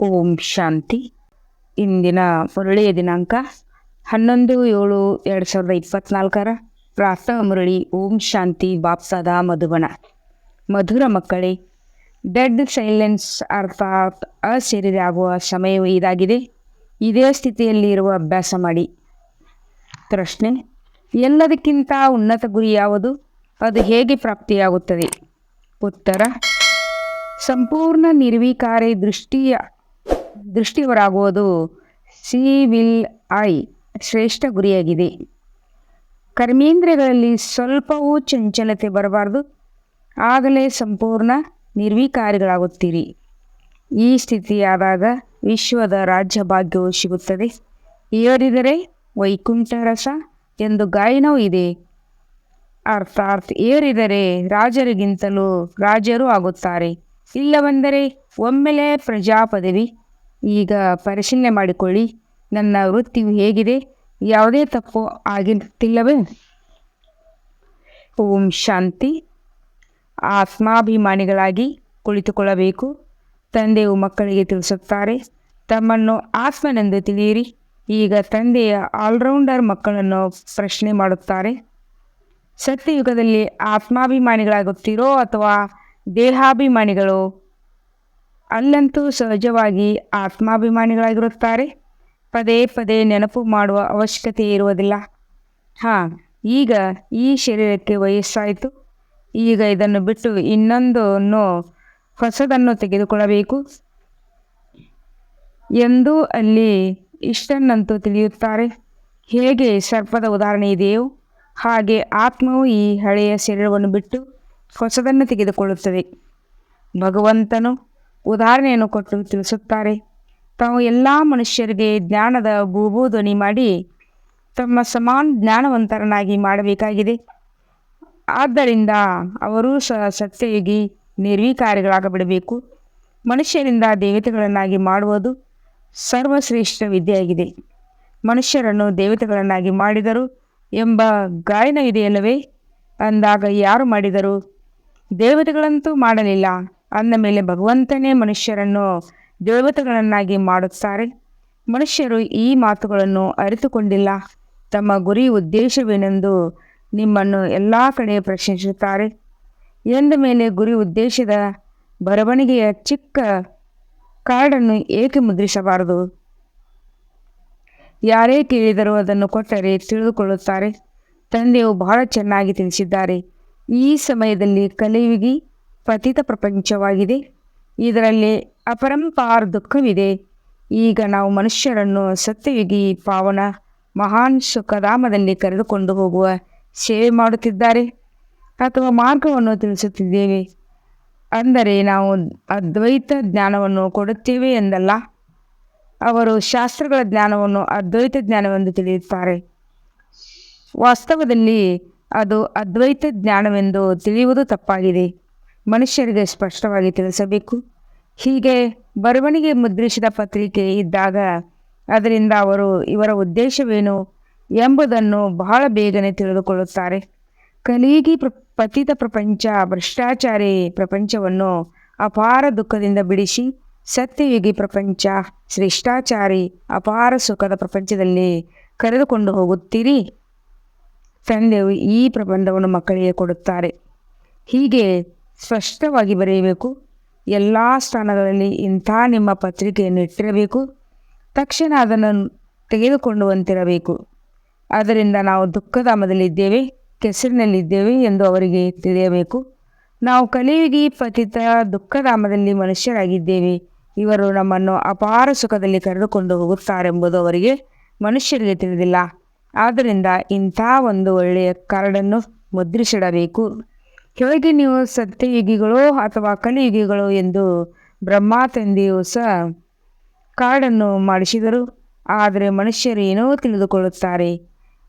ಓಂ ಶಾಂತಿ. ಇಂದಿನ ಮುರಳಿಯ ದಿನಾಂಕ ಹನ್ನೊಂದು ಏಳು ಎರಡು ಸಾವಿರದ ಇಪ್ಪತ್ನಾಲ್ಕರ ಪ್ರಾತಃ ಮುರಳಿ ಓಂ ಶಾಂತಿ ಬಾಪ್ಸಾದ ಮಧುಬನ. ಮಧುರ ಮಕ್ಕಳೇ ಡೆಡ್ ಸೈಲೆನ್ಸ್ ಅರ್ಥಾತ್ ಅಸೇರಿದಾಗುವ ಸಮಯವು ಇದಾಗಿದೆ. ಇದೇ ಸ್ಥಿತಿಯಲ್ಲಿ ಇರುವ ಅಭ್ಯಾಸ ಮಾಡಿ. ಪ್ರಶ್ನೆ, ಎಲ್ಲದಕ್ಕಿಂತ ಉನ್ನತ ಗುರಿ ಯಾವುದು? ಅದು ಹೇಗೆ ಪ್ರಾಪ್ತಿಯಾಗುತ್ತದೆ? ಉತ್ತರ, ಸಂಪೂರ್ಣ ನಿರ್ವಿಕಾರಿ ದೃಷ್ಟಿಯ ದೃಷ್ಟಿಯವರಾಗುವುದು ಸಿ ವಿಲ್ ಐ ಶ್ರೇಷ್ಠ ಗುರಿಯಾಗಿದೆ. ಕರ್ಮೇಂದ್ರಿಯಗಳಲ್ಲಿ ಸ್ವಲ್ಪವೂ ಚಂಚಲತೆ ಬರಬಾರದು. ಆಗಲೇ ಸಂಪೂರ್ಣ ನಿರ್ವಿಕಾರಿಗಳಾಗುತ್ತೀರಿ. ಈ ಸ್ಥಿತಿಯಾದಾಗ ವಿಶ್ವದ ರಾಜ್ಯ ಭಾಗ್ಯವು ಸಿಗುತ್ತದೆ. ಏರಿದರೆ ವೈಕುಂಠ ರಸ ಎಂದು ಗಾಯನವೂ ಇದೆ. ಅರ್ಥಾತ್ ಏರಿದರೆ ರಾಜರಿಗಿಂತಲೂ ರಾಜರು ಆಗುತ್ತಾರೆ. ಇಲ್ಲವೆಂದರೆ ಒಮ್ಮೆಲೆ ಪ್ರಜಾ ಪದವಿ ಈಗ ಪರಿಶೀಲನೆ ಮಾಡಿಕೊಳ್ಳಿ. ನನ್ನ ವೃತ್ತಿಯು ಹೇಗಿದೆ? ಯಾವುದೇ ತಪ್ಪು ಆಗಿರ್ತಿಲ್ಲವೇ ಓಂ ಶಾಂತಿ. ಆತ್ಮಾಭಿಮಾನಿಗಳಾಗಿ ಕುಳಿತುಕೊಳ್ಳಬೇಕು. ತಂದೆಯು ಮಕ್ಕಳಿಗೆ ತಿಳಿಸುತ್ತಾರೆ, ತಮ್ಮನ್ನು ಆತ್ಮನೆಂದು ತಿಳಿಯಿರಿ. ಈಗ ತಂದೆಯ ಆಲ್ರೌಂಡರ್ ಮಕ್ಕಳನ್ನು ಪ್ರಶ್ನೆ ಮಾಡುತ್ತಾರೆ. ಸತ್ಯಯುಗದಲ್ಲಿ ಆತ್ಮಾಭಿಮಾನಿಗಳಾಗುತ್ತೀರೋ ಅಥವಾ ದೇಹಾಭಿಮಾನಿಗಳು? ಅಲ್ಲಂತೂ ಸಹಜವಾಗಿ ಆತ್ಮಾಭಿಮಾನಿಗಳಾಗಿರುತ್ತಾರೆ. ಪದೇ ಪದೇ ನೆನಪು ಮಾಡುವ ಅವಶ್ಯಕತೆ ಇರುವುದಿಲ್ಲ. ಹಾಂ, ಈಗ ಈ ಶರೀರಕ್ಕೆ ವಯಸ್ಸಾಯಿತು. ಈಗ ಇದನ್ನು ಬಿಟ್ಟು ಇನ್ನೊಂದನ್ನು, ಹೊಸದನ್ನು ತೆಗೆದುಕೊಳ್ಳಬೇಕು. ಎಂದು ಅಲ್ಲಿ ಇಷ್ಟನ್ನಂತೂ ತಿಳಿಯುತ್ತಾರೆ. ಹೇಗೆ ಸರ್ಪದ ಉದಾಹರಣೆ ಇದೆಯೋ, ಹಾಗೆ ಆತ್ಮವು ಈ ಹಳೆಯ ಶರೀರವನ್ನು ಬಿಟ್ಟು ಹೊಸದನ್ನು ತೆಗೆದುಕೊಳ್ಳುತ್ತದೆ. ಭಗವಂತನು ಉದಾಹರಣೆಯನ್ನು ಕೊಟ್ಟು ತಿಳಿಸುತ್ತಾರೆ. ತಾವು ಎಲ್ಲ ಮನುಷ್ಯರಿಗೆ ಜ್ಞಾನದ ಧ್ವನಿ ಮಾಡಿ ತಮ್ಮ ಸಮಾನ ಜ್ಞಾನವಂತರನ್ನಾಗಿ ಮಾಡಬೇಕಾಗಿದೆ. ಆದ್ದರಿಂದ ಅವರೂ ಸಹ ಸತ್ಯಯುಗಿ ನಿರ್ವಿಕಾರಿಗಳಾಗಬಿಡಬೇಕು. ಮನುಷ್ಯರಿಂದ ದೇವತೆಗಳನ್ನಾಗಿ ಮಾಡುವುದು ಸರ್ವಶ್ರೇಷ್ಠ ವಿದ್ಯೆಯಾಗಿದೆ. ಮನುಷ್ಯರನ್ನು ದೇವತೆಗಳನ್ನಾಗಿ ಮಾಡಿದರು ಎಂಬ ಗಾಯನ ಇದೆಯಲ್ಲವೇ ಅಂದಾಗ ಯಾರು ಮಾಡಿದರು? ದೇವತೆಗಳಂತೂ ಮಾಡಲಿಲ್ಲ. ಅಂದ ಮೇಲೆ ಭಗವಂತನೇ ಮನುಷ್ಯರನ್ನು ದೇವತೆಗಳನ್ನಾಗಿ ಮಾಡುತ್ತಾರೆ. ಮನುಷ್ಯರು ಈ ಮಾತುಗಳನ್ನು ಅರಿತುಕೊಂಡಿಲ್ಲ. ತಮ್ಮ ಗುರಿ ಉದ್ದೇಶವೇನೆಂದು ನಿಮ್ಮನ್ನು ಎಲ್ಲ ಕಡೆ ಪ್ರಶ್ನಿಸುತ್ತಾರೆ. ಎಂದ ಮೇಲೆ ಗುರಿ ಉದ್ದೇಶದ ಬರವಣಿಗೆಯ ಚಿಕ್ಕ ಕಾರ್ಡನ್ನು ಏಕೆ ಮುದ್ರಿಸಬಾರದು? ಯಾರೇ ಕೇಳಿದರೂ ಅದನ್ನು ಕೊಟ್ಟರೆ ತಿಳಿದುಕೊಳ್ಳುತ್ತಾರೆ. ತಂದೆಯು ಬಹಳ ಚೆನ್ನಾಗಿ ತಿಳಿಸಿದ್ದಾರೆ. ಈ ಸಮಯದಲ್ಲಿ ಕಲಿಯುಗಿ. ಪತಿತ ಪ್ರಪಂಚವಾಗಿದೆ. ಇದರಲ್ಲಿ ಅಪರಂಪಾರ ದುಃಖವಿದೆ. ಈಗ ನಾವು ಮನುಷ್ಯರನ್ನು ಸತ್ಯಯುಗಿ ಪಾವನ ಮಹಾನ್ ಸುಖಧಾಮದಲ್ಲಿ ಕರೆದುಕೊಂಡು ಹೋಗುವ ಸೇವೆ ಮಾಡುತ್ತಿದ್ದಾರೆ ಅಥವಾ ಮಾರ್ಗವನ್ನು ತಿಳಿಸುತ್ತಿದ್ದೇವೆ. ಅಂದರೆ ನಾವು ಅದ್ವೈತ ಜ್ಞಾನವನ್ನು ಕೊಡುತ್ತೇವೆ ಎಂದಲ್ಲ. ಅವರು ಶಾಸ್ತ್ರಗಳ ಜ್ಞಾನವನ್ನು ಅದ್ವೈತ ಜ್ಞಾನವೆಂದು ತಿಳಿಯುತ್ತಾರೆ. ವಾಸ್ತವದಲ್ಲಿ ಅದು ಅದ್ವೈತ ಜ್ಞಾನವೆಂದು ತಿಳಿಯುವುದು ತಪ್ಪಾಗಿದೆ. ಮನುಷ್ಯರಿಗೆ ಸ್ಪಷ್ಟವಾಗಿ ತಿಳಿಸಬೇಕು. ಹೀಗೆ ಬರವಣಿಗೆ ಮುದ್ರಿಸಿದ ಪತ್ರಿಕೆ ಇದ್ದಾಗ ಅದರಿಂದ ಅವರು ಇವರ ಉದ್ದೇಶವೇನು ಎಂಬುದನ್ನು ಬಹಳ ಬೇಗನೆ ತಿಳಿದುಕೊಳ್ಳುತ್ತಾರೆ. ಕಲೀಗಿ ಪ್ರ, ಪತಿತ ಪ್ರಪಂಚ, ಭ್ರಷ್ಟಾಚಾರಿ ಪ್ರಪಂಚವನ್ನು ಅಪಾರ ದುಃಖದಿಂದ ಬಿಡಿಸಿ, ಸತ್ಯಯುಗಿ ಪ್ರಪಂಚ ಶ್ರೇಷ್ಠಾಚಾರಿ ಅಪಾರ ಸುಖದ ಪ್ರಪಂಚದಲ್ಲಿ ಕರೆದುಕೊಂಡು ಹೋಗುತ್ತೀರಿ. ತಂದೆಯು ಈ ಪ್ರಬಂಧವನ್ನು ಮಕ್ಕಳಿಗೆ ಕೊಡುತ್ತಾರೆ. ಹೀಗೆ ಸ್ಪಷ್ಟವಾಗಿ ಬರೆಯಬೇಕು. ಎಲ್ಲ ಸ್ಥಾನಗಳಲ್ಲಿ ಇಂಥ ನಿಮ್ಮ ಪತ್ರಿಕೆಯನ್ನು ಇಟ್ಟಿರಬೇಕು. ತಕ್ಷಣ ಅದನ್ನು ತೆಗೆದುಕೊಂಡುವಂತಿರಬೇಕು ಅದರಿಂದ ನಾವು ದುಃಖಧಾಮದಲ್ಲಿದ್ದೇವೆ ಕೆಸರಿನಲ್ಲಿದ್ದೇವೆ ಎಂದು ಅವರಿಗೆ ತಿಳಿಯಬೇಕು. ನಾವು ಕಲಿಯುಗಿ ಪತಿತ ದುಃಖಧಾಮದಲ್ಲಿ ಮನುಷ್ಯರಾಗಿದ್ದೇವೆ. ಇವರು ನಮ್ಮನ್ನು ಅಪಾರ ಸುಖದಲ್ಲಿ ಕರೆದುಕೊಂಡು ಹೋಗುತ್ತಾರೆಂಬುದು ಅವರಿಗೆ ಮನುಷ್ಯರಿಗೆ ತಿಳಿದಿಲ್ಲ. ಆದ್ದರಿಂದ ಇಂಥ ಒಂದು ಒಳ್ಳೆಯ ಕಾರ್ಡನ್ನು ಮುದ್ರಿಸಿಡಬೇಕು. ಹೇಗೆ ನೀವು ಸತ್ಯಯುಗಿಗಳು ಅಥವಾ ಕಲಿಯುಗಿಗಳು ಎಂದು ಬ್ರಹ್ಮ ತಂದೆಯು ಸಹ ಕಾರ್ಡನ್ನು ಮಾಡಿಸಿದರು. ಆದರೆ ಮನುಷ್ಯರು ಏನೋ ತಿಳಿದುಕೊಳ್ಳುತ್ತಾರೆ.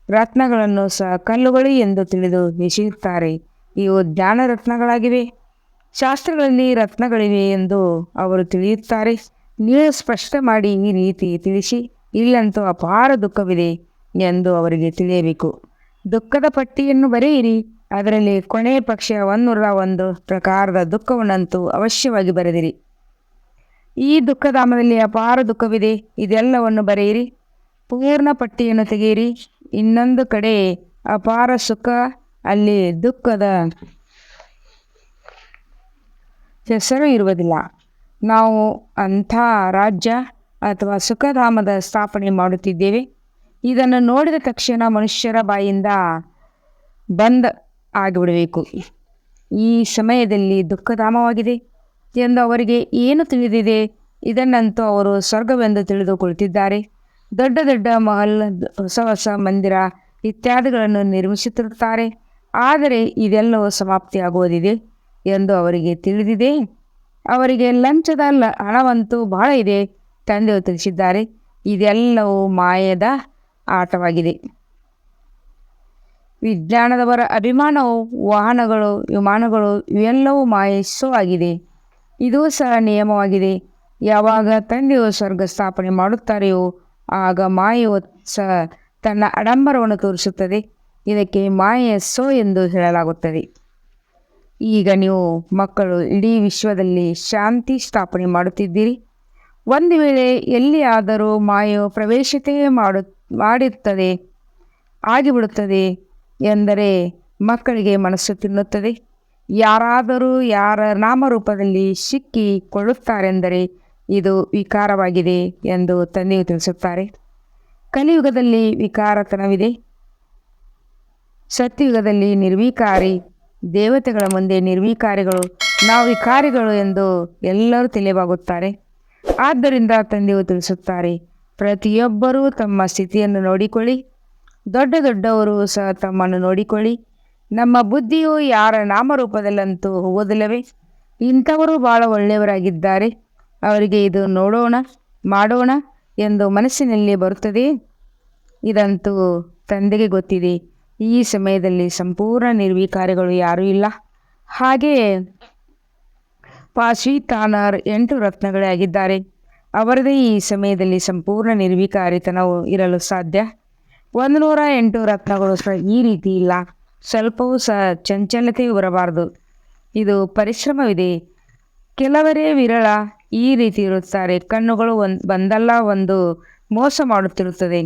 ರತ್ನಗಳನ್ನು ಸಹ ಕಲ್ಲುಗಳು ಎಂದು ತಿಳಿದು ಎಸೆಯುತ್ತಾರೆ ಇವು ಜ್ಞಾನ ರತ್ನಗಳಾಗಿವೆ. ಶಾಸ್ತ್ರಗಳಲ್ಲಿ ರತ್ನಗಳಿವೆ ಎಂದು ಅವರು ತಿಳಿಯುತ್ತಾರೆ. ನೀವು ಸ್ಪಷ್ಟ ಮಾಡಿ ಈ ರೀತಿ ತಿಳಿಸಿ, ಇಲ್ಲಂತೂ ಅಪಾರ ದುಃಖವಿದೆ ಎಂದು ಅವರಿಗೆ ತಿಳಿಯಬೇಕು. ದುಃಖದ ಪಟ್ಟಿಯನ್ನು ಬರೆಯಿರಿ. ಅದರಲ್ಲಿ ಕೊನೆಯ ಪಕ್ಷ ಒಂದೂರ ಒಂದು ಪ್ರಕಾರದ ದುಃಖವನ್ನಂತೂ ಅವಶ್ಯವಾಗಿ ಬರೆದಿರಿ. ಈ ದುಃಖಧಾಮದಲ್ಲಿ ಅಪಾರ ದುಃಖವಿದೆ. ಇದೆಲ್ಲವನ್ನು ಬರೆಯಿರಿ. ಪೂರ್ಣ ಪಟ್ಟಿಯನ್ನು ತೆಗೆಯಿರಿ. ಇನ್ನೊಂದು ಕಡೆ ಅಪಾರ ಸುಖ, ಅಲ್ಲಿ ದುಃಖದ ಹೆಸರು ಇರುವುದಿಲ್ಲ. ನಾವು ಅಂಥ ರಾಜ್ಯ ಅಥವಾ ಸುಖಧಾಮದ ಸ್ಥಾಪನೆ ಮಾಡುತ್ತಿದ್ದೇವೆ. ಇದನ್ನು ನೋಡಿದ ತಕ್ಷಣ ಮನುಷ್ಯರ ಬಾಯಿಂದ ಬಂದ್ ಆಗಿಬಿಡಬೇಕು. ಈ ಸಮಯದಲ್ಲಿ ದುಃಖಧಾಮವಾಗಿದೆ ಎಂದು ಅವರಿಗೆ ಏನು ತಿಳಿದಿದೆ? ಇದನ್ನಂತೂ ಅವರು ಸ್ವರ್ಗವೆಂದು ತಿಳಿದುಕೊಳ್ಳುತ್ತಿದ್ದಾರೆ ದೊಡ್ಡ ದೊಡ್ಡ ಮಹಲ್ ಹೊಸ ಹೊಸ ಮಂದಿರ ಇತ್ಯಾದಿಗಳನ್ನು ನಿರ್ಮಿಸುತ್ತಿರುತ್ತಾರೆ. ಆದರೆ ಇದೆಲ್ಲವೂ ಸಮಾಪ್ತಿಯಾಗುವುದಿದೆ ಎಂದು ಅವರಿಗೆ ತಿಳಿದಿದೆ. ಅವರಿಗೆ ಲಂಚದ ಹಣವಂತೂ ಬಹಳ ಇದೆ, ತಂದೆಯು ತಿಳಿಸಿದ್ದಾರೆ. ಇದೆಲ್ಲವೂ ಮಾಯದ ಆಟವಾಗಿದೆ. ವಿಜ್ಞಾನದವರ ಅಭಿಮಾನವು, ವಾಹನಗಳು, ವಿಮಾನಗಳು ಇವೆಲ್ಲವೂ ಆಗಿದೆ. ಇದು ಸಹ ನಿಯಮವಾಗಿದೆ. ಯಾವಾಗ ತಂದೆಯು ಸ್ವರ್ಗ ಸ್ಥಾಪನೆ ಮಾಡುತ್ತಾರೆಯೋ, ಆಗ ಮಾಯೆಯು ಸಹ ತನ್ನ ಆಡಂಬರವನ್ನು ತೋರಿಸುತ್ತದೆ. ಇದಕ್ಕೆ ಮಾಯಸ್ಸೋ ಎಂದು ಹೇಳಲಾಗುತ್ತದೆ. ಈಗ ನೀವು ಮಕ್ಕಳು, ಇಡೀ ವಿಶ್ವದಲ್ಲಿ ಶಾಂತಿ ಸ್ಥಾಪನೆ ಮಾಡುತ್ತಿದ್ದೀರಿ. ಒಂದು ವೇಳೆ ಎಲ್ಲಿಯಾದರೂ ಮಾಯು ಪ್ರವೇಶತೆ ಮಾಡು ಮಾಡುತ್ತದೆ ಆಗಿಬಿಡುತ್ತದೆ ಎಂದರೆ ಮಕ್ಕಳಿಗೆ ಮನಸ್ಸು ತಿನ್ನುತ್ತದೆ. ಯಾರಾದರೂ ಯಾರ ನಾಮರೂಪದಲ್ಲಿ ಸಿಕ್ಕಿಕೊಳ್ಳುತ್ತಾರೆಂದರೆ ಇದು ವಿಕಾರವಾಗಿದೆ ಎಂದು ತಂದೆಯು ತಿಳಿಸುತ್ತಾರೆ. ಕಲಿಯುಗದಲ್ಲಿ ವಿಕಾರತನವಿದೆ. ಸತ್ಯಯುಗದಲ್ಲಿ ನಿರ್ವಿಕಾರಿ, ದೇವತೆಗಳ ಮುಂದೆ ನಿರ್ವಿಕಾರಿಗಳು, ನಾವು ವಿಕಾರಿಗಳು ಎಂದು ಎಲ್ಲರೂ ತಿಳಿಯವಾಗುತ್ತಾರೆ ಆದ್ದರಿಂದ ತಂದೆಯು ತಿಳಿಸುತ್ತಾರೆ, ಪ್ರತಿಯೊಬ್ಬರೂ ತಮ್ಮ ಸ್ಥಿತಿಯನ್ನು ನೋಡಿಕೊಳ್ಳಿ. ದೊಡ್ಡ ದೊಡ್ಡವರು ಸಹ ತಮ್ಮನ್ನು ನೋಡಿಕೊಳ್ಳಿ. ನಮ್ಮ ಬುದ್ಧಿಯು ಯಾರ ನಾಮರೂಪದಲ್ಲಂತೂ ಹೋಗೋದಿಲ್ಲವೇ ಇಂಥವರು ಬಹಳ ಒಳ್ಳೆಯವರಾಗಿದ್ದಾರೆ. ಅವರಿಗೆ ಇದು ನೋಡೋಣ, ಮಾಡೋಣ ಎಂದು ಮನಸ್ಸಿನಲ್ಲಿ ಬರುತ್ತದೆ. ಇದಂತೂ ತಂದೆಗೆ ಗೊತ್ತಿದೆ. ಈ ಸಮಯದಲ್ಲಿ ಸಂಪೂರ್ಣ ನಿರ್ವಿಕಾರಿಗಳು ಯಾರೂ ಇಲ್ಲ. ಹಾಗೆಯೇ ಪಾಶಿ ತಾನರ್ ಎಂಟು ರತ್ನಗಳೇ ಆಗಿದ್ದಾರೆ. ಅವರದೇ ಈ ಸಮಯದಲ್ಲಿ ಸಂಪೂರ್ಣ ನಿರ್ವಿಕಾರಿತನವು ಇರಲು ಸಾಧ್ಯ. ಒಂದು ನೂರ ಎಂಟು ರತ್ನಗಳು ಸಹ ಈ ರೀತಿ ಇಲ್ಲ. ಸ್ವಲ್ಪವೂ ಸಹ ಚಂಚಲತೆ ಬರಬಾರದು. ಇದು ಪರಿಶ್ರಮವಿದೆ. ಕೆಲವರೇ ವಿರಳ ಈ ರೀತಿ ಇರುತ್ತಾರೆ. ಕಣ್ಣುಗಳು ಒಂದು ಬಂದಲ್ಲ ಒಂದು ಮೋಸ ಮಾಡುತ್ತಿರುತ್ತದೆ.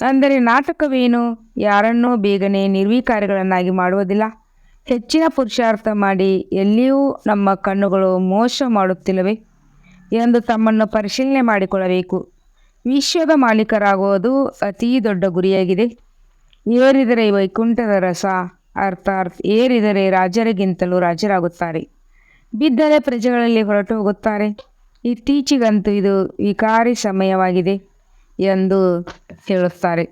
ಅಂದರೆ ನಾಟಕವೇನು? ಯಾರನ್ನೂ ಬೇಗನೆ ನಿರ್ವೀಕಾರಿಗಳನ್ನಾಗಿ ಮಾಡುವುದಿಲ್ಲ. ಹೆಚ್ಚಿನ ಪುರುಷಾರ್ಥ ಮಾಡಿ ಎಲ್ಲಿಯೂ ನಮ್ಮ ಕಣ್ಣುಗಳು ಮೋಸ ಮಾಡುತ್ತಿಲ್ಲವೆ? ಎಂದು ತಮ್ಮನ್ನು ಪರಿಶೀಲನೆ ಮಾಡಿಕೊಳ್ಳಬೇಕು. ವಿಶ್ವದ ಮಾಲೀಕರಾಗುವುದು ಅತೀ ದೊಡ್ಡ ಗುರಿಯಾಗಿದೆ. ಏರಿದರೆ ವೈಕುಂಠದ ರಸ ಅರ್ಥಾತ್ ಏರಿದರೆ ರಾಜರಿಗಿಂತಲೂ ರಾಜರಾಗುತ್ತಾರೆ. ಬಿದ್ದರೆ ಪ್ರಜೆಗಳಲ್ಲಿ ಹೊರಟು ಹೋಗುತ್ತಾರೆ. ಇತ್ತೀಚೆಗಂತೂ ಇದು ವಿಕಾರಿ ಸಮಯವಾಗಿದೆ ಎಂದು ಹೇಳುತ್ತಾರೆ.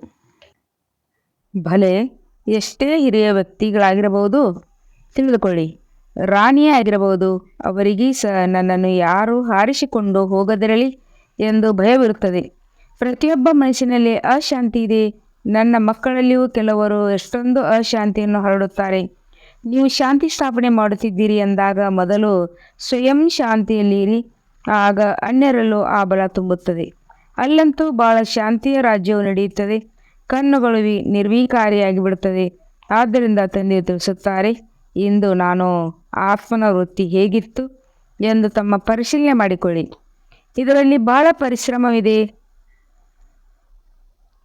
ಭಲೆ, ಎಷ್ಟೇ ಹಿರಿಯ ವ್ಯಕ್ತಿಗಳಾಗಿರಬಹುದು, ತಿಳಿದುಕೊಳ್ಳಿ. ರಾಣಿಯೇ ಆಗಿರಬಹುದು ಅವರಿಗೀ ಸಹ ನನ್ನನ್ನು ಯಾರು ಹಾರಿಸಿಕೊಂಡು ಹೋಗದಿರಲಿ ಎಂದು ಭಯವಿರುತ್ತದೆ. ಪ್ರತಿಯೊಬ್ಬ ಮನುಷ್ಯನಲ್ಲಿ ಅಶಾಂತಿ ಇದೆ. ನನ್ನ ಮಕ್ಕಳಲ್ಲಿಯೂ ಕೆಲವರು ಎಷ್ಟೊಂದು ಅಶಾಂತಿಯನ್ನು ಹರಡುತ್ತಾರೆ. ನೀವು ಶಾಂತಿ ಸ್ಥಾಪನೆ ಮಾಡುತ್ತಿದ್ದೀರಿ ಎಂದಾಗ ಮೊದಲು ಸ್ವಯಂ ಶಾಂತಿಯಲ್ಲಿರಿ ಆಗ ಅನ್ಯರಲ್ಲೂ ಆ ಬಲ ತುಂಬುತ್ತದೆ. ಅಲ್ಲಂತೂ ಬಹಳ ಶಾಂತಿಯ ರಾಜ್ಯವು ನಡೆಯುತ್ತದೆ. ಕಣ್ಣುಗಳು ನಿರ್ವಿಕಾರಿಯಾಗಿ ಬಿಡುತ್ತದೆ ಆದ್ದರಿಂದ ತಂದೆ ತಿಳಿಸುತ್ತಾರೆ, ಇಂದು ನಾನು ಆತ್ಮನ ವೃತ್ತಿ ಹೇಗಿತ್ತು ಎಂದು ತಮ್ಮ ಪರಿಶೀಲನೆ ಮಾಡಿಕೊಳ್ಳಿ. ಇದರಲ್ಲಿ ಬಹಳ ಪರಿಶ್ರಮವಿದೆ.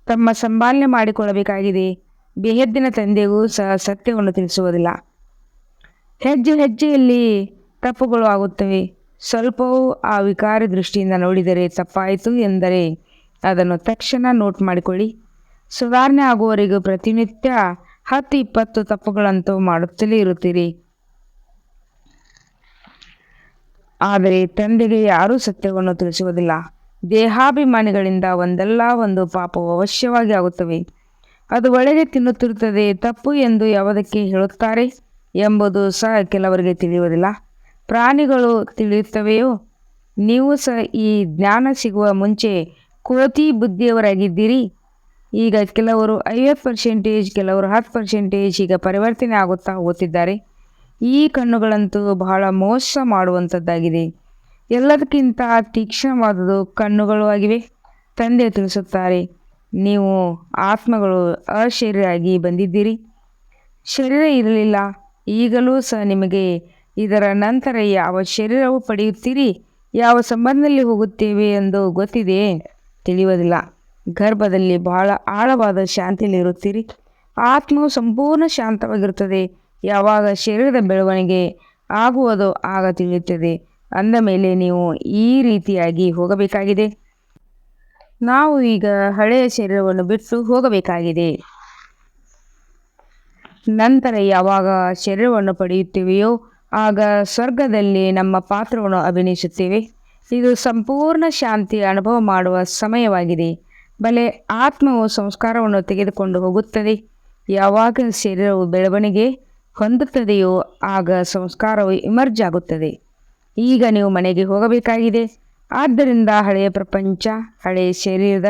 ತಮ್ಮ ಸಂಭಾಲನೆ ಮಾಡಿಕೊಳ್ಳಬೇಕಾಗಿದೆ. ಬೇಹದ್ದಿನ ತಂದೆಗೂ ಸಹ ಸತ್ಯವನ್ನು ತಿಳಿಸುವುದಿಲ್ಲ. ಹೆಜ್ಜೆ ಹೆಜ್ಜೆಯಲ್ಲಿ ತಪ್ಪುಗಳು ಆಗುತ್ತವೆ. ಸ್ವಲ್ಪವೂ ಆ ವಿಕಾರ ದೃಷ್ಟಿಯಿಂದ ನೋಡಿದರೆ ತಪ್ಪಾಯಿತು ಎಂದರೆ ಅದನ್ನು ತಕ್ಷಣ ನೋಟ್ ಮಾಡಿಕೊಳ್ಳಿ. ಸುಧಾರಣೆ ಆಗುವವರೆಗೂ ಪ್ರತಿನಿತ್ಯ ಹತ್ತು ಇಪ್ಪತ್ತು ತಪ್ಪುಗಳಂತೂ ಮಾಡುತ್ತಲೇ ಇರುತ್ತೀರಿ. ಆದರೆ ತಂದೆಗೆ ಯಾರೂ ಸತ್ಯವನ್ನು ತಿಳಿಸುವುದಿಲ್ಲ. ದೇಹಾಭಿಮಾನಿಗಳಿಂದ ಒಂದಲ್ಲ ಒಂದು ಪಾಪವು ಅವಶ್ಯವಾಗಿ ಆಗುತ್ತವೆ. ಅದು ಒಳಗೆ ತಿನ್ನುತ್ತಿರುತ್ತದೆ ತಪ್ಪು ಎಂದು ಯಾವುದಕ್ಕೆ ಹೇಳುತ್ತಾರೆ ಎಂಬುದು ಸಹ ಕೆಲವರಿಗೆ ತಿಳಿಯುವುದಿಲ್ಲ. ಪ್ರಾಣಿಗಳು ತಿಳಿಯುತ್ತವೆಯೋ? ನೀವು ಸಹ ಈ ಜ್ಞಾನ ಸಿಗುವ ಮುಂಚೆ ಕೋತಿ ಬುದ್ಧಿಯವರಾಗಿದ್ದೀರಿ. ಈಗ ಕೆಲವರು ಐವತ್ತು ಪರ್ಸೆಂಟೇಜ್, ಕೆಲವರು ಹತ್ತು ಪರ್ಸೆಂಟೇಜ್ ಈಗ ಪರಿವರ್ತನೆ ಆಗುತ್ತಾ ಹೋಗುತ್ತಿದ್ದಾರೆ. ಈ ಕಣ್ಣುಗಳಂತೂ ಬಹಳ ಮೋಸ ಮಾಡುವಂಥದ್ದಾಗಿದೆ. ಎಲ್ಲದಕ್ಕಿಂತ ತೀಕ್ಷ್ಣವಾದುದು ಕಣ್ಣುಗಳು ಆಗಿವೆ. ತಂದೆ ತಿಳಿಸುತ್ತಾರೆ, ನೀವು ಆತ್ಮಗಳು ಅಶರೀರಾಗಿ ಬಂದಿದ್ದೀರಿ. ಶರೀರ ಇರಲಿಲ್ಲ. ಈಗಲೂ ಸಹ ನಿಮಗೆ ಇದರ ನಂತರ ಯಾವ ಶರೀರವು ಪಡೆಯುತ್ತೀರಿ? ಯಾವ ಸಂಬಂಧದಲ್ಲಿ ಹೋಗುತ್ತೇವೆ ಎಂದು ಗೊತ್ತಿದೆಯೇ ತಿಳಿಯುವುದಿಲ್ಲ. ಗರ್ಭದಲ್ಲಿ ಬಹಳ ಆಳವಾದ ಶಾಂತಿಯಲ್ಲಿ ಇರುತ್ತೀರಿ. ಆತ್ಮವು ಸಂಪೂರ್ಣ ಶಾಂತವಾಗಿರುತ್ತದೆ. ಯಾವಾಗ ಶರೀರದ ಬೆಳವಣಿಗೆ ಆಗುವುದೋ ಆಗ ತಿಳಿಯುತ್ತದೆ. ಅಂದ ಮೇಲೆ ನೀವು ಈ ರೀತಿಯಾಗಿ ಹೋಗಬೇಕಾಗಿದೆ. ನಾವು ಈಗ ಹಳೆಯ ಶರೀರವನ್ನು ಬಿಟ್ಟು ಹೋಗಬೇಕಾಗಿದೆ. ನಂತರ ಯಾವಾಗ ಶರೀರವನ್ನು ಪಡೆಯುತ್ತೇವೆಯೋ ಆಗ ಸ್ವರ್ಗದಲ್ಲಿ ನಮ್ಮ ಪಾತ್ರವನ್ನು ಅಭಿನಯಿಸುತ್ತೇವೆ. ಇದು ಸಂಪೂರ್ಣ ಶಾಂತಿ ಅನುಭವ ಮಾಡುವ ಸಮಯವಾಗಿದೆ. ಬಲೆ ಆತ್ಮವು ಸಂಸ್ಕಾರವನ್ನು ತೆಗೆದುಕೊಂಡು ಹೋಗುತ್ತದೆ. ಯಾವಾಗ ಶರೀರವು ಬೆಳವಣಿಗೆ ಹೊಂದುತ್ತದೆಯೋ ಆಗ ಸಂಸ್ಕಾರವು ಇಮರ್ಜ್ ಆಗುತ್ತದೆ. ಈಗ ನೀವು ಮನೆಗೆ ಹೋಗಬೇಕಾಗಿದೆ. ಆದ್ದರಿಂದ ಹಳೆಯ ಪ್ರಪಂಚ, ಹಳೆಯ ಶರೀರದ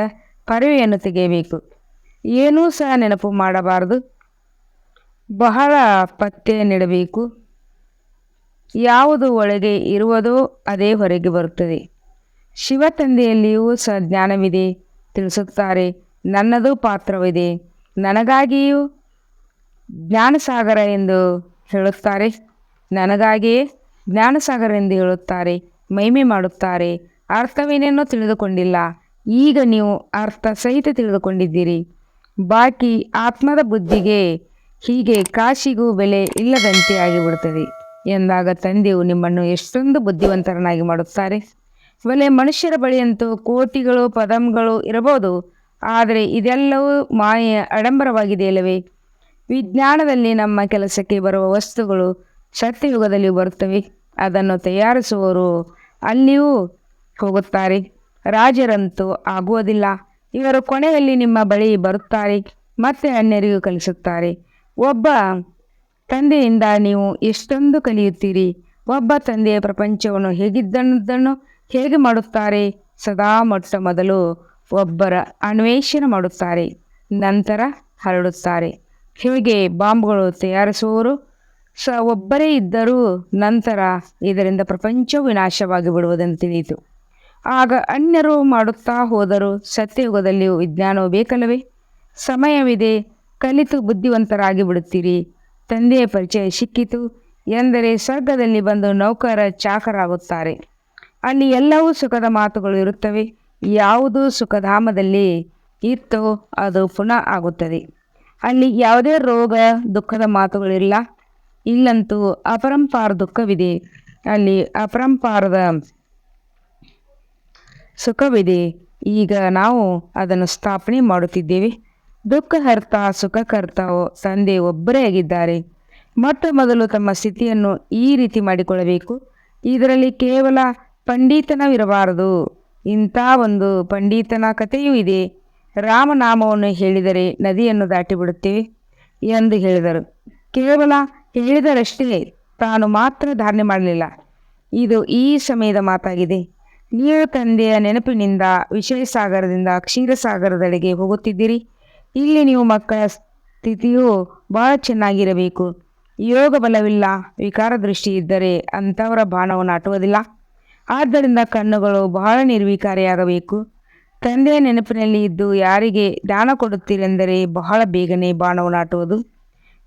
ಪರವೆಯನ್ನು ತೆಗೆಯಬೇಕು. ಏನೂ ಸಹ ನೆನಪು ಮಾಡಬಾರದು. ಬಹಳ ಪತ್ತೆ ನೀಡಬೇಕು. ಯಾವುದು ಒಳಗೆ ಇರುವುದೋ ಅದೇ ಹೊರಗೆ ಬರುತ್ತದೆ. ಶಿವ ತಂದೆಯಲ್ಲಿಯೂ ಸಹ ಜ್ಞಾನವಿದೆ. ತಿಳಿಸುತ್ತಾರೆ, ನನ್ನದು ಪಾತ್ರವಿದೆ. ನನಗಾಗಿಯೂ ಜ್ಞಾನಸಾಗರ ಎಂದು ಹೇಳುತ್ತಾರೆ. ನನಗಾಗಿಯೇ ಜ್ಞಾನಸಾಗರ ಎಂದು ಹೇಳುತ್ತಾರೆ, ಮಹಿಮೆ ಮಾಡುತ್ತಾರೆ. ಅರ್ಥವೇನೇನೋ ತಿಳಿದುಕೊಂಡಿಲ್ಲ. ಈಗ ನೀವು ಅರ್ಥ ಸಹಿತ ತಿಳಿದುಕೊಂಡಿದ್ದೀರಿ. ಬಾಕಿ ಆತ್ಮದ ಬುದ್ಧಿಗೆ ಹೀಗೆ ಕಾಶಿಗೂ ಬೆಲೆ ಇಲ್ಲದಂತೆ ಆಗಿಬಿಡುತ್ತದೆ ಎಂದಾಗ ತಂದೆಯು ನಿಮ್ಮನ್ನು ಎಷ್ಟೊಂದು ಬುದ್ಧಿವಂತರನ್ನಾಗಿ ಮಾಡುತ್ತಾರೆ. ಒಲೆ ಮನುಷ್ಯರ ಬಳಿಯಂತೂ ಕೋಟಿಗಳು ಪದಂಗಳು ಇರಬಹುದು. ಆದರೆ ಇದೆಲ್ಲವೂ ಮಾಯೆಯ ಅಡಂಬರವಾಗಿದೆಯಲ್ಲವೇ? ವಿಜ್ಞಾನದಲ್ಲಿ ನಮ್ಮ ಕೆಲಸಕ್ಕೆ ಬರುವ ವಸ್ತುಗಳು ಸತ್ಯಯುಗದಲ್ಲಿ ಬರುತ್ತವೆ. ಅದನ್ನು ತಯಾರಿಸುವವರು ಅಲ್ಲಿಯೂ ಹೋಗುತ್ತಾರೆ. ರಾಜರಂತೂ ಆಗುವುದಿಲ್ಲ. ಇವರು ಕೊನೆಯಲ್ಲಿ ನಿಮ್ಮ ಬಳಿ ಬರುತ್ತಾರೆ, ಮತ್ತೆ ಅನ್ಯರಿಗೂ ಕಲಿಸುತ್ತಾರೆ. ಒಬ್ಬ ತಂದೆಯಿಂದ ನೀವು ಎಷ್ಟೊಂದು ಕಲಿಯುತ್ತೀರಿ? ಒಬ್ಬ ತಂದೆಯ ಪ್ರಪಂಚವನ್ನು ಹೇಗಿದ್ದನ್ನು ಹೇಗೆ ಮಾಡುತ್ತಾರೆ? ಸದಾ ಮೊಟ್ಟ ಮೊದಲು ಒಬ್ಬರ ಅನ್ವೇಷಣೆ ಮಾಡುತ್ತಾರೆ, ನಂತರ ಹರಡುತ್ತಾರೆ. ಹೀಗೆ ಬಾಂಬ್ಗಳು ತಯಾರಿಸುವವರು ಸ ಒಬ್ಬರೇ ಇದ್ದರೂ ನಂತರ ಇದರಿಂದ ಪ್ರಪಂಚವು ವಿನಾಶವಾಗಿ ಬಿಡುವುದನ್ನು ತಿಳಿಯಿತು. ಆಗ ಅನ್ಯರು ಮಾಡುತ್ತಾ ಹೋದರೂ ಸತ್ಯಯುಗದಲ್ಲಿಯೂ ವಿಜ್ಞಾನವು ಬೇಕಲ್ಲವೇ? ಸಮಯವಿದೆ, ಕಲಿತು ಬುದ್ಧಿವಂತರಾಗಿ ಬಿಡುತ್ತೀರಿ. ತಂದೆಯ ಪರಿಚಯ ಸಿಕ್ಕಿತು ಎಂದರೆ ಸ್ವರ್ಗದಲ್ಲಿ ಬಂದು ನೌಕರ ಚಾಕರಾಗುತ್ತಾರೆ. ಅಲ್ಲಿ ಎಲ್ಲವೂ ಸುಖದ ಮಾತುಗಳು ಇರುತ್ತವೆ, ಯಾವುದು ಸುಖಧಾಮದಲ್ಲಿ ಇತ್ತೋ ಅದು ಪುನಃ ಆಗುತ್ತದೆ. ಅಲ್ಲಿ ಯಾವುದೇ ರೋಗ, ದುಃಖದ ಮಾತುಗಳಿಲ್ಲ. ಇಲ್ಲಂತೂ ಅಪರಂಪಾರ ದುಃಖವಿದೆ. ಅಲ್ಲಿ ಅಪರಂಪಾರದ ಸುಖವಿದೆ. ಈಗ ನಾವು ಅದನ್ನು ಸ್ಥಾಪನೆ ಮಾಡುತ್ತಿದ್ದೇವೆ. ದುಃಖಹರ್ತ ಸುಖಕರ್ತ ತಂದೆ ಒಬ್ಬರೇ ಆಗಿದ್ದಾರೆ. ಮೊಟ್ಟ ಮೊದಲು ತಮ್ಮ ಸ್ಥಿತಿಯನ್ನು ಈ ರೀತಿ ಮಾಡಿಕೊಳ್ಳಬೇಕು. ಇದರಲ್ಲಿ ಕೇವಲ ಪಂಡಿತನವಿರಬಾರದು. ಇಂಥ ಒಂದು ಪಂಡಿತನ ಕಥೆಯೂ ಇದೆ. ರಾಮನಾಮವನ್ನು ಹೇಳಿದರೆ ನದಿಯನ್ನು ದಾಟಿಬಿಡುತ್ತೇವೆ ಎಂದು ಹೇಳಿದರು. ಕೇವಲ ಹೇಳಿದರಷ್ಟೇ ತಾನು ಮಾತ್ರ ಧಾರಣೆ ಮಾಡಲಿಲ್ಲ. ಇದು ಈ ಸಮಯದ ಮಾತಾಗಿದೆ. ನೀವು ತಂದೆಯ ನೆನಪಿನಿಂದ ವಿಷಯ ಸಾಗರದಿಂದ ಕ್ಷೀರಸಾಗರದೆಡೆಗೆ ಹೋಗುತ್ತಿದ್ದೀರಿ. ಇಲ್ಲಿ ನೀವು ಮಕ್ಕಳ ಸ್ಥಿತಿಯು ಬಹಳ ಚೆನ್ನಾಗಿರಬೇಕು. ಯೋಗ ಬಲವಿಲ್ಲ, ವಿಕಾರ ದೃಷ್ಟಿ ಇದ್ದರೆ ಅಂಥವರ ಬಾಣವು ನಾಟುವುದಿಲ್ಲ. ಆದ್ದರಿಂದ ಕಣ್ಣುಗಳು ಬಹಳ ನಿರ್ವಿಕಾರಿಯಾಗಬೇಕು. ತಂದೆಯ ನೆನಪಿನಲ್ಲಿ ಇದ್ದು ಯಾರಿಗೆ ದಾನ ಕೊಡುತ್ತೀರೆಂದರೆ ಬಹಳ ಬೇಗನೆ ಬಾಣವು ನಾಟುವುದು.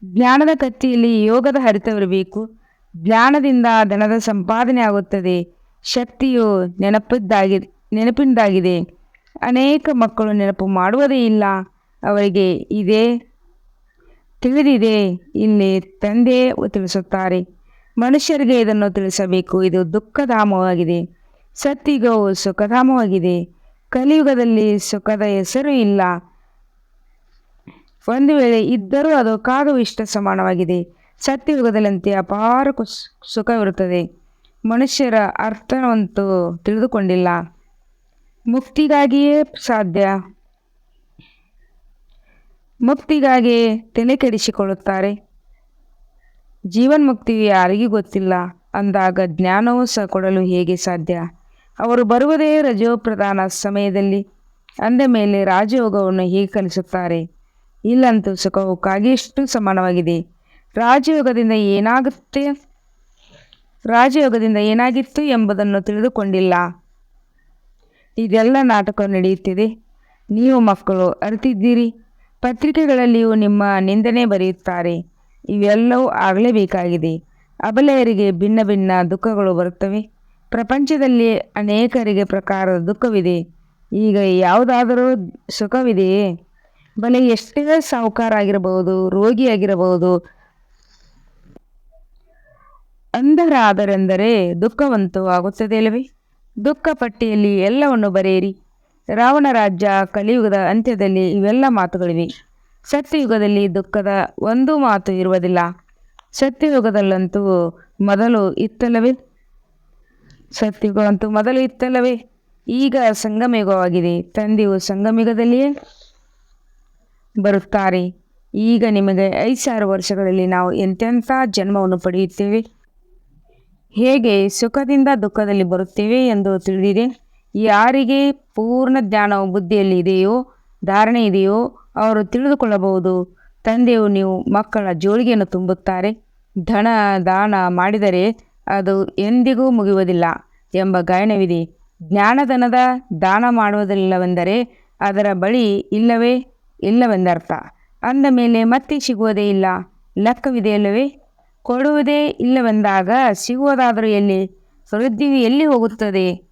ಜ್ಞಾನದ ಕತ್ತಿಯಲ್ಲಿ ಯೋಗದ ಹರಿತವಿರಬೇಕು ಜ್ಞಾನದಿಂದ ಧನದ ಸಂಪಾದನೆ ಆಗುತ್ತದೆ. ಶಕ್ತಿಯು ನೆನಪದ್ದಾಗಿ, ನೆನಪಿಂದಾಗಿದೆ. ಅನೇಕ ಮಕ್ಕಳು ನೆನಪು ಮಾಡುವುದೇ ಇಲ್ಲ. ಅವರಿಗೆ ಇದೇ ತಿಳಿದಿದೆ. ಇಲ್ಲಿ ತಂದೆ ತಿಳಿಸುತ್ತಾರೆ. ಮನುಷ್ಯರಿಗೆ ಇದನ್ನು ತಿಳಿಸಬೇಕು. ಇದು ದುಃಖಧಾಮವಾಗಿದೆ. ಸತ್ತಿಗವು ಸುಖಧಾಮವಾಗಿದೆ. ಕಲಿಯುಗದಲ್ಲಿ ಸುಖದ ಹೆಸರು ಇಲ್ಲ. ಒಂದು ವೇಳೆ ಇದ್ದರೂ ಅದು ಕಾಗುವಿಷ್ಟ ಸಮಾನವಾಗಿದೆ. ಸತ್ಯಯುಗದಲ್ಲಂತೆ ಅಪಾರ ಸುಖವಿರುತ್ತದೆ ಮನುಷ್ಯರ ಅರ್ಥವಂತೂ ತಿಳಿದುಕೊಂಡಿಲ್ಲ. ಮುಕ್ತಿಗಾಗಿಯೇ ಸಾಧ್ಯ. ಮುಕ್ತಿಗಾಗಿಯೇ ತೆನೆ ಕೆಡಿಸಿಕೊಳ್ಳುತ್ತಾರೆ ಜೀವನ್ಮುಕ್ತಿಯು ಯಾರಿಗೂ ಗೊತ್ತಿಲ್ಲ. ಅಂದಾಗ ಜ್ಞಾನವೂ ಸಹ ಕೊಡಲು ಹೇಗೆ ಸಾಧ್ಯ? ಅವರು ಬರುವುದೇ ರಜೋಪ್ರಧಾನ ಸಮಯದಲ್ಲಿ. ಅಂದ ಮೇಲೆ ರಾಜಯೋಗವನ್ನು ಹೇಗೆ ಕಲಿಸುತ್ತಾರೆ? ಇಲ್ಲಂತೂ ಸುಖವು ಕಾಗಿಷ್ಟು ಸಮಾನವಾಗಿದೆ. ರಾಜಯೋಗದಿಂದ ಏನಾಗುತ್ತೆ? ರಾಜಯೋಗದಿಂದ ಏನಾಗಿತ್ತು ಎಂಬುದನ್ನು ತಿಳಿದುಕೊಂಡಿಲ್ಲ. ಇದೆಲ್ಲ ನಾಟಕ ನಡೆಯುತ್ತಿದೆ. ನೀವು ಮಕ್ಕಳು ಅರಿತಿದ್ದೀರಿ. ಪತ್ರಿಕೆಗಳಲ್ಲಿಯೂ ನಿಮ್ಮ ನಿಂದನೆ ಬರೆಯುತ್ತಾರೆ. ಇವೆಲ್ಲವೂ ಆಗಲೇಬೇಕಾಗಿದೆ. ಅಬಲೆಯರಿಗೆ ಭಿನ್ನ ಭಿನ್ನ ದುಃಖಗಳು ಬರುತ್ತವೆ. ಪ್ರಪಂಚದಲ್ಲಿ ಅನೇಕರಿಗೆ ಪ್ರಕಾರದ ದುಃಖವಿದೆ. ಈಗ ಯಾವುದಾದರೂ ಸುಖವಿದೆಯೇ? ಬಲೆ ಎಷ್ಟೇ ಸಾಹುಕಾರ ಆಗಿರಬಹುದು ರೋಗಿ ಆಗಿರಬಹುದು ಅಂಧರಾದರೆಂದರೆ ದುಃಖವಂತೂ ಆಗುತ್ತದೆ ಅಲ್ಲವೇ ದುಃಖ ಪಟ್ಟಿಯಲ್ಲಿ ಎಲ್ಲವನ್ನು ಬರೆಯಿರಿ. ರಾವಣ ರಾಜ್ಯ, ಕಲಿಯುಗದ ಅಂತ್ಯದಲ್ಲಿ ಇವೆಲ್ಲ ಮಾತುಗಳಿವೆ. ಸತ್ಯಯುಗದಲ್ಲಿ ದುಃಖದ ಒಂದು ಮಾತು ಇರುವುದಿಲ್ಲ. ಸತ್ಯಯುಗದಲ್ಲಂತೂ ಮೊದಲು ಇತ್ತಲ್ಲವೇ? ಸತ್ಯಯುಗವಂತೂ ಮೊದಲು ಇತ್ತಲ್ಲವೇ? ಈಗ ಸಂಗಮಯುಗವಾಗಿದೆ. ತಂದೆಯು ಸಂಗಮಯುಗದಲ್ಲಿಯೇ? ಬರುತ್ತಾರೆ. ಈಗ ನಿಮಗೆ ಐದು ಸಾವಿರ ವರ್ಷಗಳಲ್ಲಿ ನಾವು ಎಂತೆಂಥ ಜನ್ಮವನ್ನು ಪಡೆಯುತ್ತೇವೆ? ಹೇಗೆ ಸುಖದಿಂದ ದುಃಖದಲ್ಲಿ ಬರುತ್ತೇವೆ ಎಂದು ತಿಳಿದಿದೆ. ಯಾರಿಗೆ ಪೂರ್ಣ ಜ್ಞಾನವು, ಬುದ್ಧಿಯಲ್ಲಿ ಇದೆಯೋ, ಧಾರಣೆ ಇದೆಯೋ ಅವರು ತಿಳಿದುಕೊಳ್ಳಬಹುದು. ತಂದೆಯು ನೀವು ಮಕ್ಕಳ ಜೋಳಿಗೆಯನ್ನು ತುಂಬುತ್ತಾರೆ. ಧನ ದಾನ ಮಾಡಿದರೆ ಅದು ಎಂದಿಗೂ ಮುಗಿಯುವುದಿಲ್ಲ ಎಂಬ ಗಾಯನವಿದೆ. ಜ್ಞಾನಧನದ ದಾನ ಮಾಡುವುದಿಲ್ಲವೆಂದರೆ ಅದರ ಬಳಿ ಇಲ್ಲವೇ? ಇಲ್ಲವೆಂದರ್ಥ ಅಂದ ಮೇಲೆ ಮತ್ತೆ ಸಿಗುವುದೇ ಇಲ್ಲ. ಲೆಕ್ಕವಿದೆಯಲ್ಲವೇ ಕೊಡುವುದೇ ಇಲ್ಲವೆಂದಾಗ ಸಿಗುವುದಾದರೂ ಎಲ್ಲಿ? ವೃದ್ಧಿಯು ಎಲ್ಲಿ ಹೋಗುತ್ತದೆ?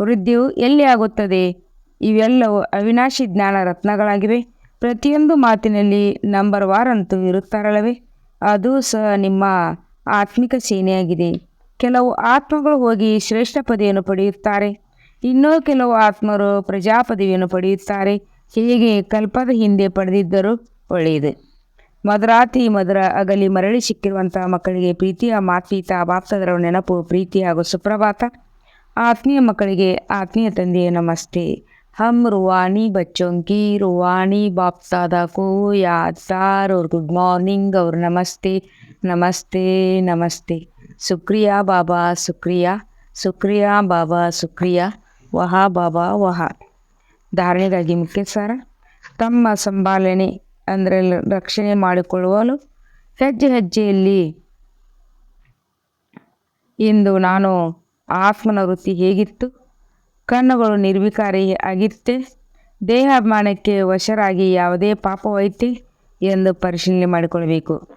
ವೃದ್ಧಿಯು ಎಲ್ಲಿ ಆಗುತ್ತದೆ? ಇವೆಲ್ಲವೂ ಅವಿನಾಶಿ ಜ್ಞಾನ ರತ್ನಗಳಾಗಿವೆ. ಪ್ರತಿಯೊಂದು ಮಾತಿನಲ್ಲಿ ನಂಬರ್ ವಾರ್ ಅಂತೂ ಇರುತ್ತಾರಲ್ಲವೇ? ಅದು ಸಹ ನಿಮ್ಮ ಆತ್ಮಿಕ ಸೇನೆಯಾಗಿದೆ. ಕೆಲವು ಆತ್ಮಗಳು ಹೋಗಿ ಶ್ರೇಷ್ಠ ಪದವಿಯನ್ನು ಪಡೆಯುತ್ತಾರೆ. ಇನ್ನೂ ಕೆಲವು ಆತ್ಮರು ಪ್ರಜಾಪದವಿಯನ್ನು ಪಡೆಯುತ್ತಾರೆ. ಹೀಗೆ ಕಲ್ಪದ ಹಿಂದೆ ಪಡೆದಿದ್ದರೂ ಒಳ್ಳೆಯದು. ಮಧುರಾತಿ ಮಧುರ ಅಗಲಿ ಮರಳಿ ಸಿಕ್ಕಿರುವಂತಹ ಮಕ್ಕಳಿಗೆ ಪ್ರೀತಿಯ ಮಾತ್ಮೀತ ಬಾಪ್ತದರ ನೆನಪು, ಪ್ರೀತಿ ಹಾಗೂ ಸುಪ್ರಭಾತ. ಆತ್ಮೀಯ ಮಕ್ಕಳಿಗೆ ಆತ್ಮೀಯ ತಂದೆಯ ನಮಸ್ತೆ. ಹಮ್ ರುವಾನಿ ಬಚ್ಚೋಂಕಿ, ರುವಾನಿ ಬಾಪ್ತಾದ ಕೋ ಯಾದ್ ಸಾರ್ ಅವ್ರ ಗುಡ್ ಮಾರ್ನಿಂಗ್ ಅವ್ರ ನಮಸ್ತೆ ನಮಸ್ತೆ ನಮಸ್ತೆ. ಸುಕ್ರಿಯಾ ಬಾಬಾ, ಸುಕ್ರಿಯಾ ಸುಕ್ರಿಯಾ ಬಾಬಾ, ಸುಕ್ರಿಯಾ, ವಹಾ ಬಾಬಾ, ವಹಾ. ಧಾರಣೆಗಾಗಿ ಮುಖ್ಯ ಸಾರ? ತಮ್ಮ ಸಂಭಾಲನೆ ಅಂದರೆ ರಕ್ಷಣೆ ಮಾಡಿಕೊಳ್ಳುವಲು ಹೆಜ್ಜೆ ಹೆಜ್ಜೆಯಲ್ಲಿ ಇಂದು ನಾನು ಆತ್ಮನ ವೃತ್ತಿ ಹೇಗಿತ್ತು? ಕಣ್ಣುಗಳು ನಿರ್ವಿಕಾರಿ ಆಗಿತ್ತೆ. ದೇಹಾಭಿಮಾನಕ್ಕೆ ವಶರಾಗಿ ಯಾವುದೇ ಪಾಪವೈತಿ ಎಂದು ಪರಿಶೀಲನೆ ಮಾಡಿಕೊಳ್ಳಬೇಕು.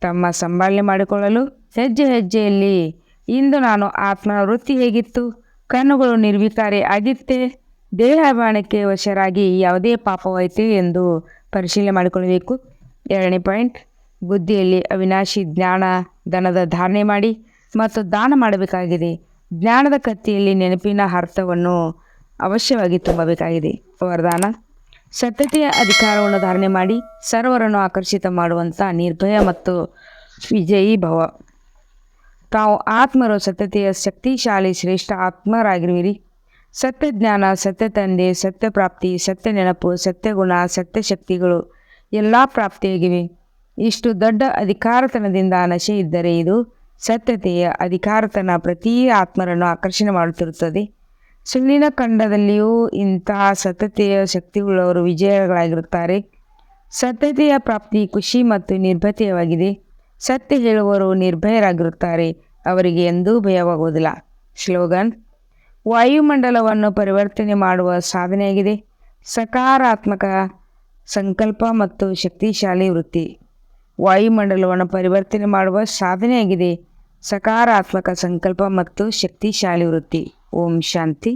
ತಮ್ಮ ಸಂಭಾಲನೆ ಮಾಡಿಕೊಳ್ಳಲು ಹೆಜ್ಜೆ ಹೆಜ್ಜೆಯಲ್ಲಿ ಇಂದು ನಾನು ಆತ್ಮನ ವೃತ್ತಿ ಹೇಗಿತ್ತು? ಕಣ್ಣುಗಳು ನಿರ್ವಿಕಾರಿ ಆಗಿತ್ತೆ. ದೇಹಾಭಿಮಾನಕ್ಕೆ ವಶರಾಗಿ ಯಾವುದೇ ಪಾಪವಾಯಿತು ಎಂದು ಪರಿಶೀಲನೆ ಮಾಡಿಕೊಳ್ಳಬೇಕು. ಎರಡನೇ ಪಾಯಿಂಟ್, ಬುದ್ಧಿಯಲ್ಲಿ ಅವಿನಾಶಿ ಜ್ಞಾನ ಧನದ ಧಾರಣೆ ಮಾಡಿ ಮತ್ತು ದಾನ ಮಾಡಬೇಕಾಗಿದೆ. ಜ್ಞಾನದ ಕತ್ತಿಯಲ್ಲಿ ನೆನಪಿನ ಅರ್ಥವನ್ನು ಅವಶ್ಯವಾಗಿ ತುಂಬಬೇಕಾಗಿದೆ. ವರದಾನ, ಸತ್ಯತೆಯ ಅಧಿಕಾರವನ್ನು ಧಾರಣೆ ಮಾಡಿ ಸರ್ವರನ್ನು ಆಕರ್ಷಿತ ಮಾಡುವಂಥ ನಿರ್ಭಯ ಮತ್ತು ವಿಜಯಿ ಭವ. ತಾವು ಆತ್ಮರು ಸತ್ಯತೆಯ ಶಕ್ತಿಶಾಲಿ ಶ್ರೇಷ್ಠ ಆತ್ಮರಾಗಿರುವಿರಿ. ಸತ್ಯ ಜ್ಞಾನ, ಸತ್ಯ ತಂದೆ, ಸತ್ಯ ಪ್ರಾಪ್ತಿ, ಸತ್ಯ ನೆನಪು, ಸತ್ಯ ಗುಣ, ಸತ್ಯ ಶಕ್ತಿಗಳು ಎಲ್ಲ ಪ್ರಾಪ್ತಿಯಾಗಿವೆ. ಇಷ್ಟು ದೊಡ್ಡ ಅಧಿಕಾರತನದಿಂದ ನಶೆ ಇದ್ದರೆ ಇದು ಸತ್ಯತೆಯ ಅಧಿಕಾರತನ ಪ್ರತಿ ಆತ್ಮರನ್ನು ಆಕರ್ಷಣೆ ಮಾಡುತ್ತಿರುತ್ತದೆ. ಸುಳ್ಳಿನ ಖಂಡದಲ್ಲಿಯೂ ಇಂಥ ಸತ್ಯತೆಯ ಶಕ್ತಿಯುಳ್ಳವರು ವಿಜಯಗಳಾಗಿರುತ್ತಾರೆ. ಸತ್ಯತೆಯ ಪ್ರಾಪ್ತಿ ಖುಷಿ ಮತ್ತು ನಿರ್ಭಯತೆಯವಾಗಿದೆ ಸತ್ಯ ಹೇಳುವವರು ನಿರ್ಭಯರಾಗಿರುತ್ತಾರೆ. ಅವರಿಗೆ ಎಂದೂ ಭಯವಾಗುವುದಿಲ್ಲ. ಸ್ಲೋಗನ್ ವಾಯುಮಂಡಲವನ್ನು ಪರಿವರ್ತನೆ ಮಾಡುವ ಸಾಧನೆಯಾಗಿದೆ ಸಕಾರಾತ್ಮಕ ಸಂಕಲ್ಪ ಮತ್ತು ಶಕ್ತಿಶಾಲಿ ವೃತ್ತಿ. ವಾಯುಮಂಡಲವನ್ನು ಪರಿವರ್ತನೆ ಮಾಡುವ ಸಾಧನೆಯಾಗಿದೆ ಸಕಾರಾತ್ಮಕ ಸಂಕಲ್ಪ ಮತ್ತು ಶಕ್ತಿಶಾಲಿ ವೃತ್ತಿ. ಓಂ ಶಾಂತಿ.